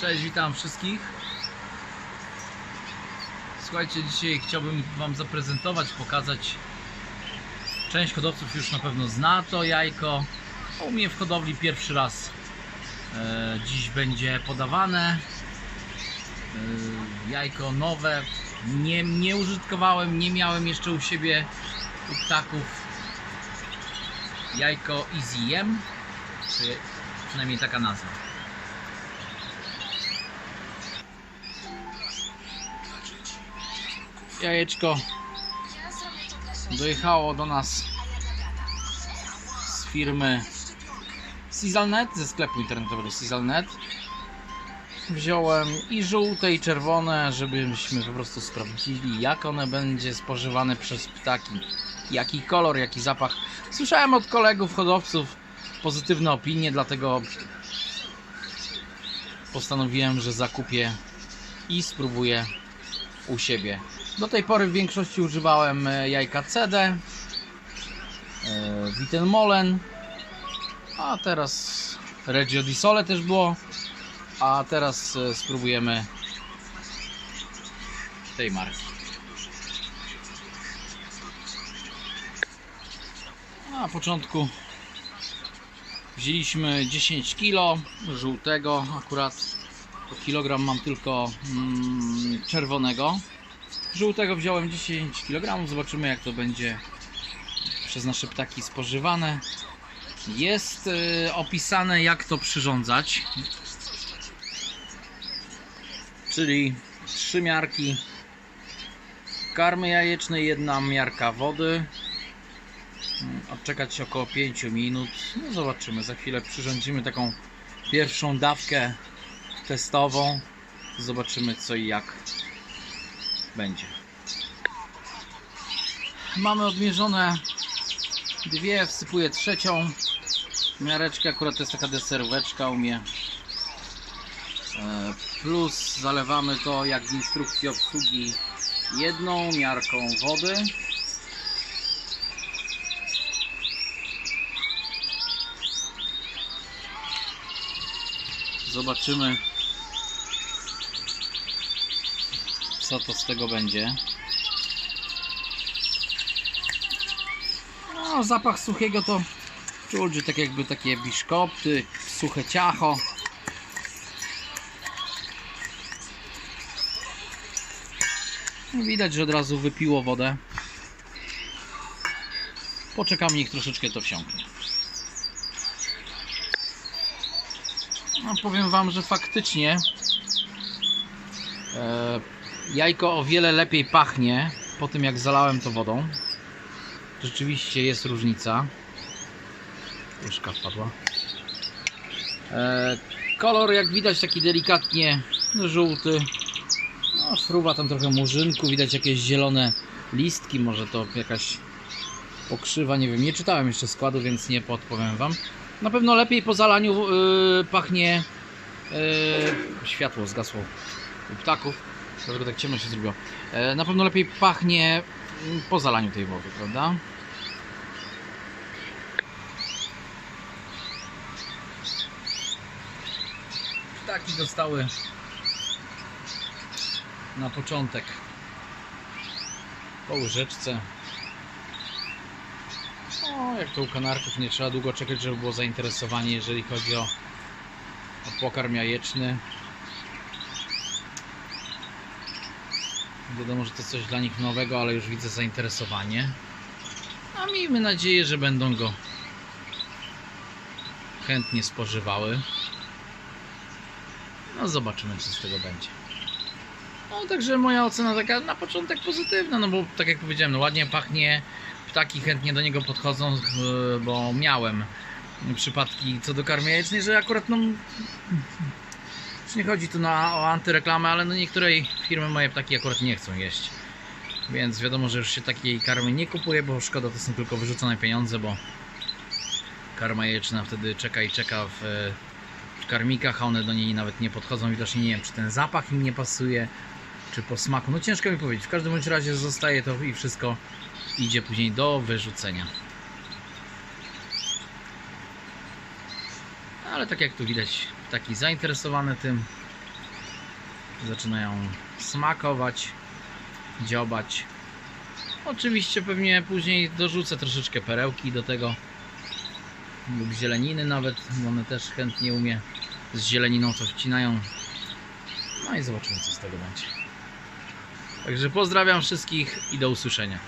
Cześć, witam wszystkich. Słuchajcie, dzisiaj chciałbym Wam zaprezentować, pokazać. Część hodowców już na pewno zna to jajko. a U mnie w hodowli pierwszy raz e, dziś będzie podawane. E, jajko nowe. Nie, nie użytkowałem, nie miałem jeszcze u siebie u ptaków jajko Easy M, czy przynajmniej taka nazwa. Jajeczko dojechało do nas z firmy Sizzlenet, ze sklepu internetowego Sizzlenet. Wziąłem i żółte i czerwone, żebyśmy po prostu sprawdzili jak one będzie spożywane przez ptaki. Jaki kolor, jaki zapach. Słyszałem od kolegów hodowców pozytywne opinie, dlatego postanowiłem, że zakupię i spróbuję u siebie. Do tej pory w większości używałem e, jajka CD, e, Wittenmolen, a teraz Reggio di Sole też było, a teraz e, spróbujemy tej marki. Na początku wzięliśmy 10 kg żółtego, akurat kilogram mam tylko mm, czerwonego. Żółtego wziąłem 10 kg. Zobaczymy jak to będzie przez nasze ptaki spożywane. Jest y, opisane jak to przyrządzać. Czyli trzy miarki karmy jajecznej, jedna miarka wody. Mm, Odczekać około 5 minut. No zobaczymy. Za chwilę przyrządzimy taką pierwszą dawkę testową. Zobaczymy co i jak będzie. Mamy odmierzone dwie, wsypuję trzecią miareczkę, akurat to jest taka deseróweczka u mnie. E, Plus zalewamy to jak w instrukcji obsługi jedną miarką wody. Zobaczymy co to z tego będzie. No, zapach suchego to czuć, tak jakby takie biszkopty, suche ciacho. Widać, że od razu wypiło wodę. Poczekamy, niech troszeczkę to wsiąknie. No, powiem Wam, że faktycznie e, Jajko o wiele lepiej pachnie po tym jak zalałem to wodą. Rzeczywiście jest różnica. Łyżka wpadła. E, kolor jak widać taki delikatnie żółty. No, fruwa tam trochę murzynku, widać jakieś zielone listki, może to jakaś pokrzywa, nie wiem, nie czytałem jeszcze składu, więc nie podpowiem Wam. Na pewno lepiej po zalaniu yy, pachnie yy, światło zgasło u ptaków. Dlatego tak ciemno się zrobiło. E, na pewno lepiej pachnie mm, po zalaniu tej wody, prawda? Ptaki dostały na początek po łyżeczce. O, jak to u kanarków nie trzeba długo czekać, żeby było zainteresowanie, jeżeli chodzi o, o pokarm jajeczny. Wiadomo, że to coś dla nich nowego, ale już widzę zainteresowanie. A miejmy nadzieję, że będą go chętnie spożywały. No zobaczymy, co z tego będzie. No także moja ocena taka na początek pozytywna, no bo tak jak powiedziałem, no ładnie pachnie, ptaki chętnie do niego podchodzą, yy, bo miałem przypadki co do karmy jajecznej, że akurat no już nie chodzi tu na, o antyreklamę, ale no niektóre firmy moje ptaki akurat nie chcą jeść. Więc wiadomo, że już się takiej karmy nie kupuje, bo szkoda to są tylko wyrzucone pieniądze, bo karma jajeczna wtedy czeka i czeka w, e, w karmikach, a one do niej nawet nie podchodzą. Widocznie nie wiem, czy ten zapach im nie pasuje, czy po smaku. No ciężko mi powiedzieć. W każdym bądź razie zostaje to i wszystko idzie później do wyrzucenia. Ale tak jak tu widać, taki zainteresowany tym zaczynają smakować, dziobać. Oczywiście pewnie później dorzucę troszeczkę perełki do tego lub zieleniny nawet, one też chętnie umie z zieleniną to wcinają. No i zobaczymy co z tego będzie. Także pozdrawiam wszystkich i do usłyszenia.